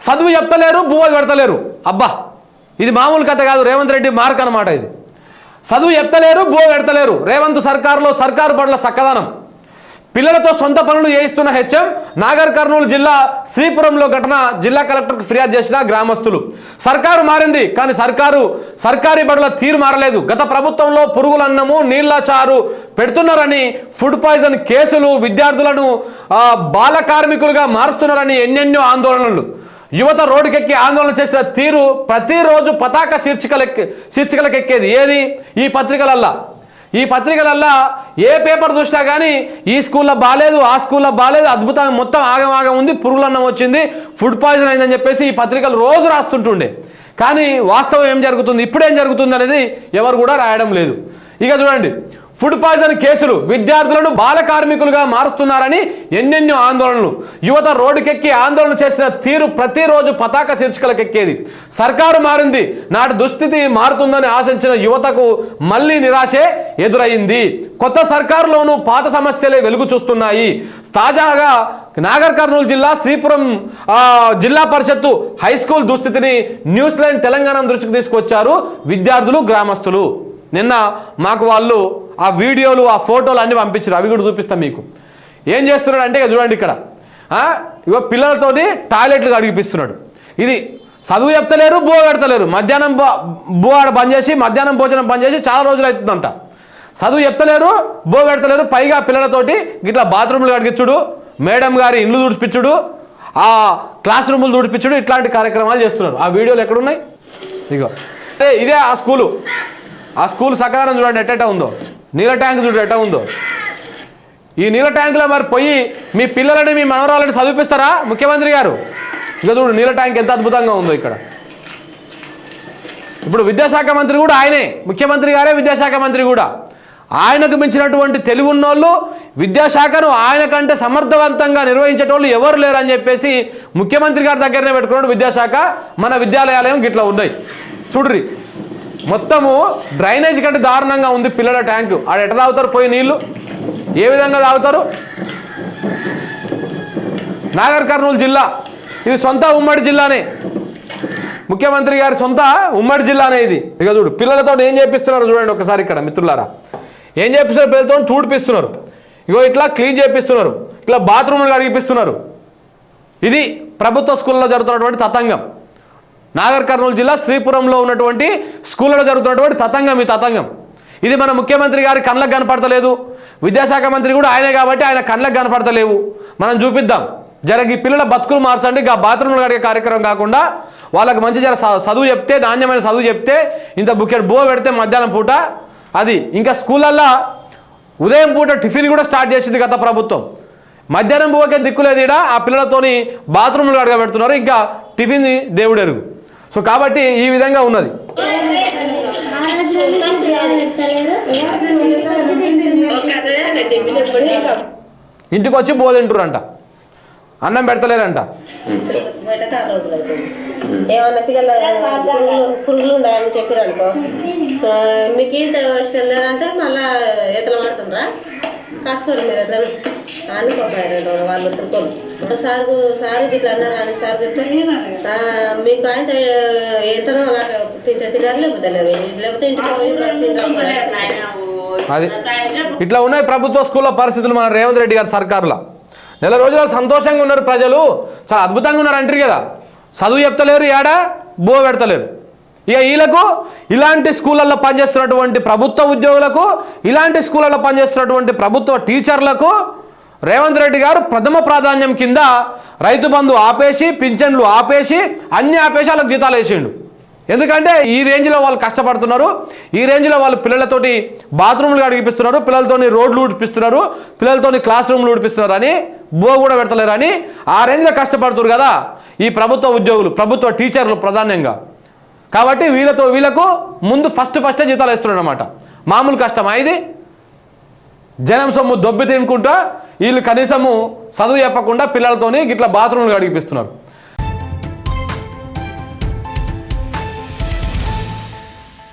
చదువు చెప్తలేరు బువ్వలు పెడతలేరు. అబ్బా ఇది మామూలు కథ కాదు రేవంత్ రెడ్డి మార్క్ అనమాట ఇది. చదువు చెప్తలేరు బువ్వ పెడతలేరు. రేవంత్ సర్కారులో సర్కారు పట్ల చక్కదనం పిల్లలతో సొంత పనులు చేయిస్తున్న హెచ్ఎం నాగర్ కర్నూలు జిల్లా శ్రీపురంలో ఘటన జిల్లా కలెక్టర్కు ఫిర్యాదు చేసిన గ్రామస్తులు. సర్కారు మారింది కానీ సర్కారు సర్కారీ బడుల తీరు మారలేదు. గత ప్రభుత్వంలో పురుగులన్నము నీళ్ళ చారు పెడుతున్నారని ఫుడ్ పాయిజన్ కేసులు విద్యార్థులను బాల కార్మికులుగా మారుస్తున్నారని ఎన్నెన్నో ఆందోళనలు. యువత రోడ్డుకెక్కి ఆందోళన చేసిన తీరు ప్రతిరోజు పతాక శీర్షికలెక్కి శీర్షికలకెక్కేది. ఏది? ఈ పత్రికలల్లా. ఈ పత్రికలల్లా ఏ పేపర్ చూసినా కానీ ఈ స్కూల్లో బాగాలేదు ఆ స్కూల్లో బాగాలేదు అద్భుతం మొత్తం ఆగమాగం ఉంది పురుగులన్నం వచ్చింది ఫుడ్ పాయిజన్ అయిందని చెప్పేసి ఈ పత్రికలు రోజు రాస్తుంటుండే. కానీ వాస్తవం ఏం జరుగుతుంది? ఇప్పుడు ఏం జరుగుతుంది అనేది ఎవరు కూడా రాయడం లేదు. ఇక చూడండి ఫుడ్ పాయిజన్ కేసులు విద్యార్థులను బాల కార్మికులుగా మారుస్తున్నారని ఎన్నెన్నో ఆందోళనలు. యువత రోడ్డుకెక్కి ఆందోళన చేసిన తీరు ప్రతిరోజు పతాక శీర్షికలకెక్కేది. సర్కారు మారింది నాటి దుస్థితి మారుతుందని ఆశించిన యువతకు మళ్ళీ నిరాశే ఎదురయ్యింది కొత్త సర్కారులోనూ పాత సమస్యలే వెలుగు చూస్తున్నాయి. తాజాగా నాగర్ కర్నూలు జిల్లా శ్రీపురం జిల్లా పరిషత్తు హై స్కూల్ దుస్థితిని న్యూజిలాండ్ తెలంగాణ దృష్టికి తీసుకొచ్చారు విద్యార్థులు గ్రామస్తులు. నిన్న మాకు వాళ్ళు ఆ వీడియోలు ఆ ఫోటోలు అన్నీ పంపించారు. అవి కూడా చూపిస్తాం మీకు. ఏం చేస్తున్నాడు అంటే చూడండి ఇక్కడ. ఇగో పిల్లలతోని టాయిలెట్లు అడిగిపిస్తున్నాడు ఇది చదువు చెప్తలేరు బో పెడతలేరు. మధ్యాహ్నం బో- ఆడ బంద్ చేసి మధ్యాహ్నం భోజనం బంద్ చేసి చాలా రోజులు అవుతుందంట. చదువు చెప్తలేరు బో పెడతలేరు పైగా పిల్లలతోటి ఇట్లా బాత్రూమ్లు కడిగించుడు మేడం గారి ఇల్లు తుడిపించుడు ఆ క్లాస్ రూములు తుడిపించుడు ఇట్లాంటి కార్యక్రమాలు చేస్తున్నారు. ఆ వీడియోలు ఎక్కడున్నాయి? ఇగో. ఇదే ఆ స్కూలు. ఆ స్కూల్ సకాలం చూడండి ఎట్టెట్ట ఉందో? నీళ్ళ ట్యాంక్ చూడండి ఎట్ట ఉందో? ఈ నీళ్ళ ట్యాంకులో మరి పోయి మీ పిల్లలని మీ మనవరాలని చదివిపిస్తారా ముఖ్యమంత్రి గారు? ఇక చూడు నీళ్ళ ట్యాంక్ ఎంత అద్భుతంగా ఉందో ఇక్కడ. ఇప్పుడు విద్యాశాఖ మంత్రి కూడా ఆయనే. ముఖ్యమంత్రి గారే విద్యాశాఖ మంత్రి కూడా. ఆయనకు మించినటువంటి తెలివి ఉన్నోళ్ళు విద్యాశాఖను ఆయన కంటే సమర్థవంతంగా నిర్వహించేటోళ్ళు ఎవరు లేరని చెప్పేసి ముఖ్యమంత్రి గారి దగ్గరనే పెట్టుకున్నాడు విద్యాశాఖ. మన విద్యాలయాలయం గిట్లా ఉన్నాయి. చూడ్రి మొత్తము డ్రైనేజ్ కంటే దారుణంగా ఉంది పిల్లల ట్యాంకు. ఆడ ఎట తాగుతారు? పోయి నీళ్ళు. ఏ విధంగా తాగుతారు? నాగర్ కర్నూలు జిల్లా. ఇది సొంత ఉమ్మడి జిల్లానే. ముఖ్యమంత్రి గారి సొంత ఉమ్మడి జిల్లానే ఇది. ఇక చూడు పిల్లలతో ఏం చేపిస్తున్నారు చూడండి ఒకసారి ఇక్కడ మిత్రులారా. ఏం చేపిస్తున్నారు పిల్లలతో? తూడిపిస్తున్నారు. ఇగో ఇట్లా క్లీన్ చేపిస్తున్నారు. ఇట్లా బాత్రూమ్లు కడిగిపిస్తున్నారు. ఇది ప్రభుత్వ స్కూల్లో జరుగుతున్నటువంటి తతంగం. నాగర్ కర్నూలు జిల్లా శ్రీపురంలో ఉన్నటువంటి స్కూళ్ళలో జరుగుతున్నటువంటి తతంగం ఈ తతంగం. ఇది మన ముఖ్యమంత్రి గారి కళ్ళకు కనపడతలేదు. విద్యాశాఖ మంత్రి కూడా ఆయనే కాబట్టి ఆయన కళ్ళకు కనపడతలేవు. మనం చూపిద్దాం. జరగి ఈ పిల్లల బతుకులు మార్చండి. ఇక బాత్రూమ్లు కడిగే కార్యక్రమం కాకుండా వాళ్ళకి మంచి జర చదువు చెప్తే నాణ్యమైన చదువు చెప్తే ఇంత బుకెట్ బో పెడితే మధ్యాహ్నం పూట అది. ఇంకా స్కూళ్ళల్లో ఉదయం పూట టిఫిన్ కూడా స్టార్ట్ చేసింది గత ప్రభుత్వం. మధ్యాహ్నం బువ్వకే దిక్కులేదు ఈడ. ఆ పిల్లలతోని బాత్రూంలు కడగ పెడుతున్నారు ఇంకా టిఫిన్ దేవుడెరుగు. సో కాబట్టి ఈ విధంగా ఉన్నది. ఇంటికి వచ్చి బో అన్నం పెడతలేరంట. బయటకు ఆ ఏమన్నా పిల్లల పురుగులు పురుగులు ఉన్నాయని చెప్పారు అనుకో మీకు ఈత ఇష్టం లేదంటే మళ్ళా ఈతలు పడుతుండ్రా? కాసుకోరు మీరు ఎట్లా అనుకోపోయారు వాళ్ళు తిరుకోరు సార్ సార్ ఇట్లా అన్నారు కానీ సార్ మీకు ఆయన ఈతను అలా తింటే తినాలి లేకపోతే లేకపోతే ఇంటికి అది ఇట్లా ఉన్నాయి ప్రభుత్వ స్కూల్లో పరిస్థితులు మన రేవంత్ రెడ్డి గారి సర్కారులో. నెల రోజులు సంతోషంగా ఉన్నారు ప్రజలు. చాలా అద్భుతంగా ఉన్నారు అంటారు కదా. చదువు చెప్తలేరు ఏడా? బో పెడతలేరు. ఇక వీళ్ళకు ఇలాంటి స్కూళ్ళల్లో పనిచేస్తున్నటువంటి ప్రభుత్వ ఉద్యోగులకు ఇలాంటి స్కూళ్ళల్లో పనిచేస్తున్నటువంటి ప్రభుత్వ టీచర్లకు రేవంత్ రెడ్డి గారు ప్రథమ ప్రాధాన్యం కింద రైతు బంధు ఆపేసి పింఛన్లు ఆపేసి అన్ని ఆపేసి వాళ్ళకి జీతాలు వేసిండు. ఎందుకంటే ఈ రేంజ్లో వాళ్ళు కష్టపడుతున్నారు. ఈ రేంజ్లో వాళ్ళు పిల్లలతోటి బాత్రూమ్లు అడిగిపిస్తున్నారు పిల్లలతోని రోడ్లు ఊడిపిస్తున్నారు పిల్లలతోని క్లాస్ రూమ్లు ఊడిపిస్తున్నారు అని బో కూడా పెడతలేరు అని ఆ రేంజ్లో కష్టపడుతున్నారు కదా ఈ ప్రభుత్వ ఉద్యోగులు ప్రభుత్వ టీచర్లు ప్రధానంగా. కాబట్టి వీళ్ళతో వీళ్ళకు ముందు ఫస్ట్ ఫస్టే జీతాలు ఇస్తున్నారు అనమాట మామూలు కష్టమా ఇది? జనం సొమ్ము దొబ్బి తినుకుంటా వీళ్ళు కనీసము చదువు చెప్పకుండా పిల్లలతోని గిట్లా బాత్రూమ్లు గడిపిస్తున్నారు